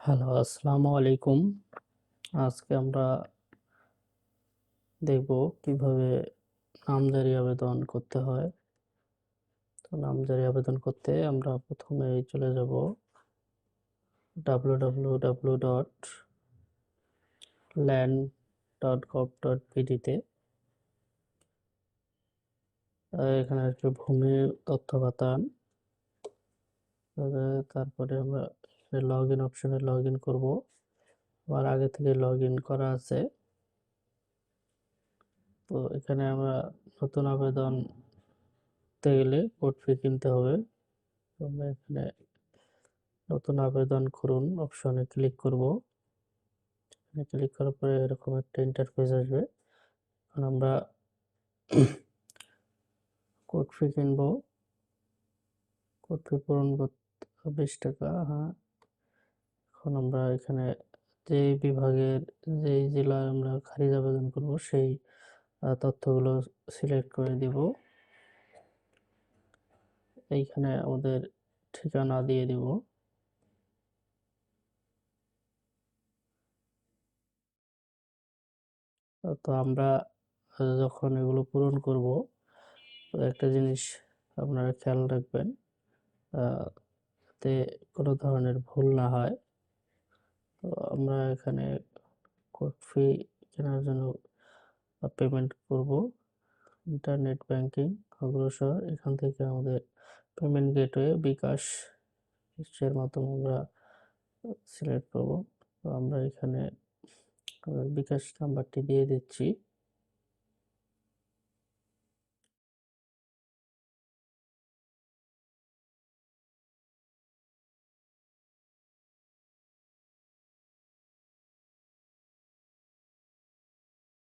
Hello, আসসালামু আলাইকুম। আজকে আমরা দেখব কীভাবে নামজারি আবেদন করতে হয়। তো নামজারি আবেদন করতে আমরা প্রথমেই চলে যাব www.land.gov.bd তে। আ এখানে আসবে ভূমি তথ্য বাতায়ন। আ তারপরে আমরা লগইন অপশনে লগইন করব। আমার আগে থেকে লগইন করা আছে। তো এখানে আমরা নতুন আবেদন করতে গেলে কোড ফি কিনতে হবে। আমরা এখানে নতুন আবেদন করুন অপশনে ক্লিক করব। এখানে ক্লিক করার পরে এরকম একটা ইন্টারফেস আসবে। এখন আমরা কোড ফি কিনবো। কোড ফি পূরণ করতে ৳২০ হ্যাঁ। এখন আমরা এখানে যেই বিভাগের যেই জেলায় আমরা খারিজ আবেদন করব, সেই তথ্যগুলো সিলেক্ট করে দিব। এইখানে আমাদের ঠিকানা দিয়ে দিব। তো আমরা যখন এগুলো পূরণ করব একটা জিনিস আপনারা খেয়াল রাখবেন যাতে কোনো ধরনের ভুল না হয়। তো আমরা এখানে কফি কেনার জন্য পেমেন্ট করব। ইন্টারনেট ব্যাংকিং অগ্রসর এখান থেকে আমাদের পেমেন্ট গেটওয়ে বিকাশ এর মাধ্যমে আমরা সিলেক্ট করব। তো আমরা এখানে, বিকাশ নাম্বারটি দিয়ে দিচ্ছি।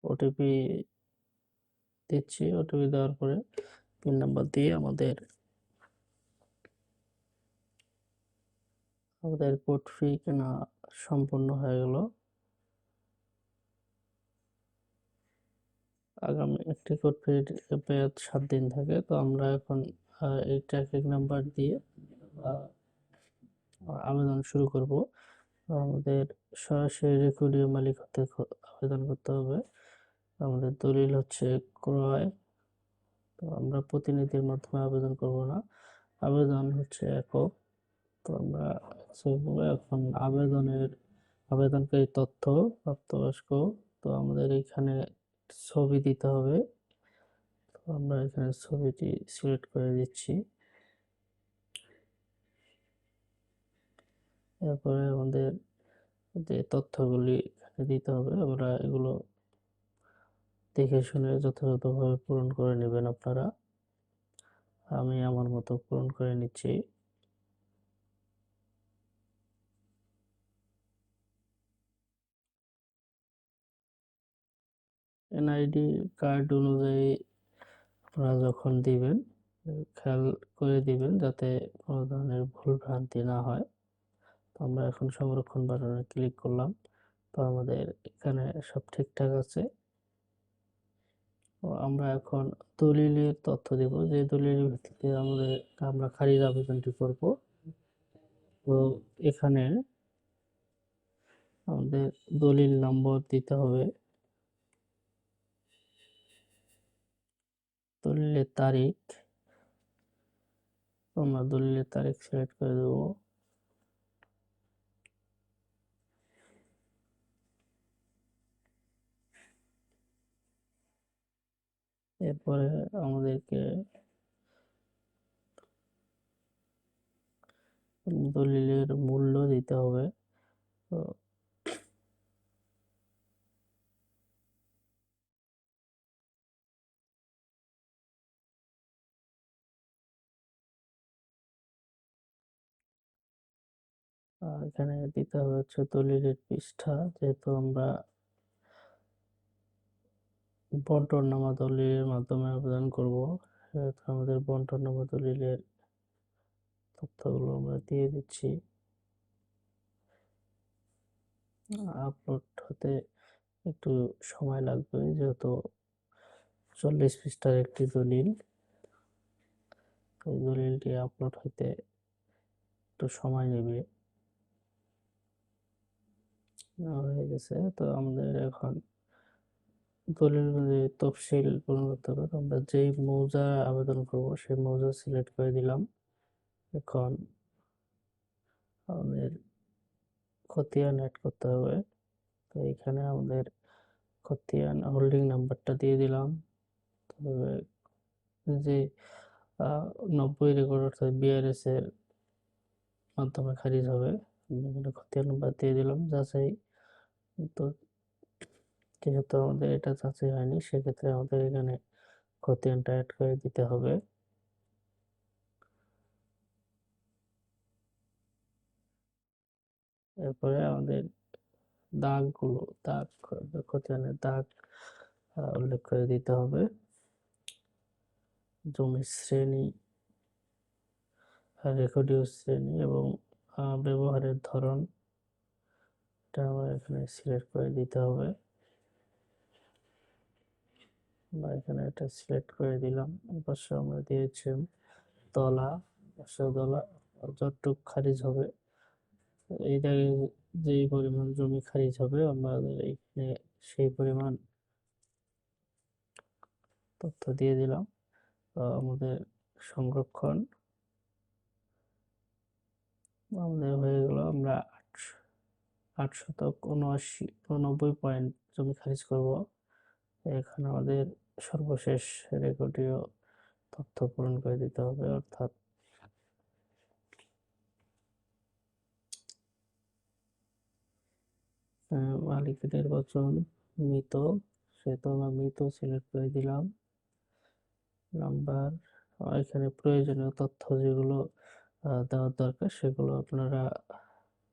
ওটিপি দিচ্ছি। ওটিপি দেওয়ার পরে পিন নাম্বার দিয়ে আমাদের আমাদের কোড ফি কেনা সম্পূর্ণ হয়ে গেল। আগামী একটি কোড ফির মেয়াদ সাত দিন থাকে। তো আমরা এখন এই ট্র্যাকিং নাম্বার দিয়ে আবেদন শুরু করব। আমাদের সরাসরি রেকর্ডীয় মালিক হতে আবেদন করতে হবে। আমাদের দলিল হচ্ছে ক্রয়। তো আমরা প্রতিনিধির মাধ্যমে আবেদন করব না। আবেদন হচ্ছে একক। তো আমরা এখন আবেদনের, আবেদনকারী তথ্য, প্রাপ্তবয়স্ক। তো আমাদের এখানে ছবি দিতে হবে। তো আমরা এখানে ছবিটি সিলেক্ট করে দিচ্ছি। এরপরে আমাদের যে তথ্যগুলি এখানে দিতে হবে, আমরা এগুলো দেখে শুনে যথাযথভাবে পূরণ করে নেবেন আপনারা। আমি আমার মতো পূরণ করে নিচ্ছি। এনআইডি কার্ড অনুযায়ী আপনারা যখন দিবেন, খেয়াল করে দিবেন যাতে কোনো ধরনের ভুল ভ্রান্তি না হয়। তো আমরা এখন সংরক্ষণ বাটনে ক্লিক করলাম। তো আমাদের এখানে সব ঠিকঠাক আছে। আমরা এখন দলিলের তথ্য দেব যে দলিলের ভিত্তিতে আমাদের আমরা খারিজ আবেদনটি করব। তো এখানে আমাদের দলিল নম্বর দিতে হবে। দলিলের তারিখ, আমরা দলিলের তারিখ সিলেক্ট করে দেব। এরপরে আমাদেরকে দলিলের মূল্য দিতে হবে। তো এখানে দিতে হবে হচ্ছে দলিলের পৃষ্ঠা, যেহেতু আমরা বন্টননামা দলিলের মাধ্যমে আবেদন করব। সেহেতু আমাদের বন্টননামা দলিলের তথ্যগুলো আমরা দিয়ে দিচ্ছি। আপলোড হতে একটু সময় লাগবে, যেহেতু চল্লিশ পৃষ্ঠার একটি দলিল। এই দলিলটি আপলোড হতে একটু সময় নেবে। হয়ে গেছে। তো আমাদের এখন দলিল অনুযায়ী তফসিল পূরণ করতে হবে। আমরা যেই মৌজা আবেদন করব, সেই মৌজা সিলেক্ট করে দিলাম। এখন আমাদের খতিয়ান অ্যাড করতে হবে। তো এখানে আমাদের খতিয়ান হোল্ডিং নাম্বারটা দিয়ে দিলাম। তবে যে নব্বই রেকর্ড অর্থাৎ বিআরএস এর মাধ্যমে খারিজ হবে খতিয়ান নাম্বার দিয়ে দিলাম, যাচাই। তো যেহেতু আমাদের এটা যাচাই হয়নি, সেক্ষেত্রে আমাদের এখানে খতিয়ানটা অ্যাড করে দিতে হবে। এরপরে আমাদের দাগগুলো, দাগ খতিয়ানের দাগ উল্লেখ করে দিতে হবে। জমির শ্রেণি, রেকর্ডীয় শ্রেণি এবং ব্যবহারের ধরন, এটা আমরা এখানে সিলেক্ট করে দিতে হবে। আমরা এখানে এটা সিলেক্ট করে দিলাম। পাশে আমরা দিয়েছি তলা পাশে তলা যতটুক খারিজ হবে। এই জায়গায় যেই পরিমাণ জমি খারিজ হবে আমাদের এখানে সেই পরিমাণ তথ্য দিয়ে দিলাম। আমাদের সংরক্ষণ আমাদের হয়ে গেল আমরা আটশো আট শতক উনআশি উননব্বই পয়েন্ট জমি খারিজ করব। এখানে আমাদের সর্বশেষ রেকর্ডীয় তথ্য পূরণ করে দিতে হবে অর্থাৎ আহ, মালিকের নির্বাচন মৃত সেহেতু আমরা মৃত সিলেক্ট করে দিলাম। নাম্বার এখানে প্রয়োজনীয় তথ্য যেগুলো দেওয়ার দরকার সেগুলো আপনারা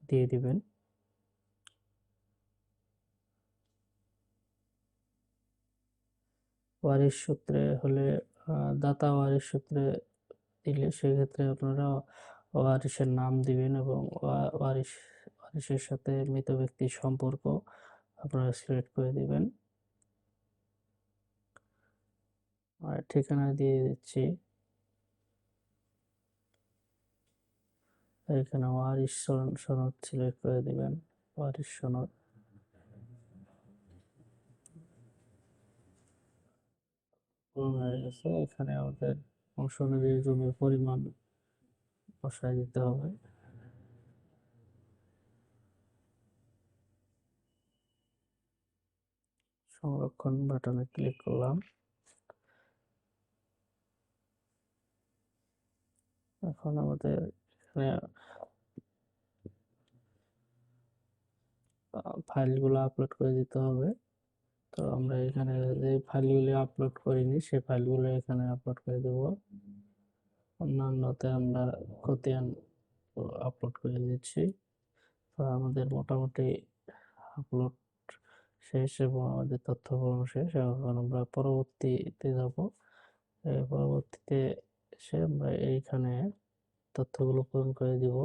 দিয়ে দিবেন। ওয়ারিশ সূত্রে হলে দাতা ওয়ারিশ সূত্রে দিলে সেক্ষেত্রে আপনারা ওয়ারিশের নাম দিবেন এবং ওয়া- ওয়ারিশ, ওয়ারিশের সাথে মৃত ব্যক্তির সম্পর্ক আপনারা সিলেক্ট করে দিবেন। আর ঠিকানা দিয়ে দিচ্ছি। এখানে ওয়ারিশ সন- সনদ সিলেক্ট করে দিবেন, ওয়ারিশ সনদ। পূরণ হয়ে গেছে এখানে আমাদের অংশ অনুযায়ী জমির পরিমাণ বসায় দিতে হবে। সংরক্ষণ বাটনে ক্লিক করলাম। এখন আমাদের এখানে ফাইলগুলো আপলোড করে দিতে হবে। তো আমরা এখানে যে ফাইলগুলি আপলোড করিনি, সেই ফাইলগুলো এখানে আপলোড করে দেব। অন্যান্যতে আমরা খতিয়ান আপলোড করে দিচ্ছি। তো আমাদের মোটামুটি আপলোড শেষ এবং আমাদের তথ্য পূরণ শেষ। এখন আমরা পরবর্তীতে যাব। পরবর্তীতে এসে আমরা এইখানে তথ্যগুলো পূরণ করে দিব।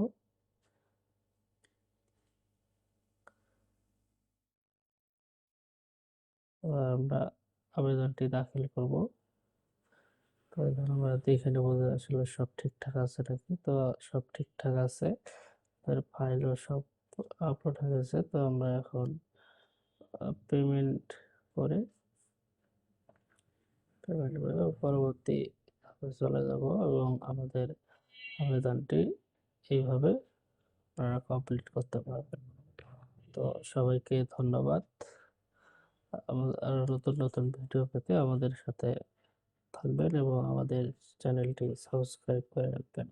আমরা আবেদনটি দাখিল করব। তো এখানে আমরা দেখে নেব যে আসলে সব ঠিকঠাক আছে নাকি। তো সব ঠিকঠাক আছে, তার ফাইলও সব আপলোড হয়ে গেছে। তো আমরা এখন পেমেন্ট করে পেমেন্ট করে পরবর্তী ধাপে চলে যাব এবং আমাদের আবেদনটি এইভাবে আপনারা কমপ্লিট করতে পারবেন। তো সবাইকে ধন্যবাদ। আমাদের আরও নতুন নতুন ভিডিও পেতে আমাদের সাথে থাকবেন এবং আমাদের চ্যানেলটি সাবস্ক্রাইব করে রাখবেন।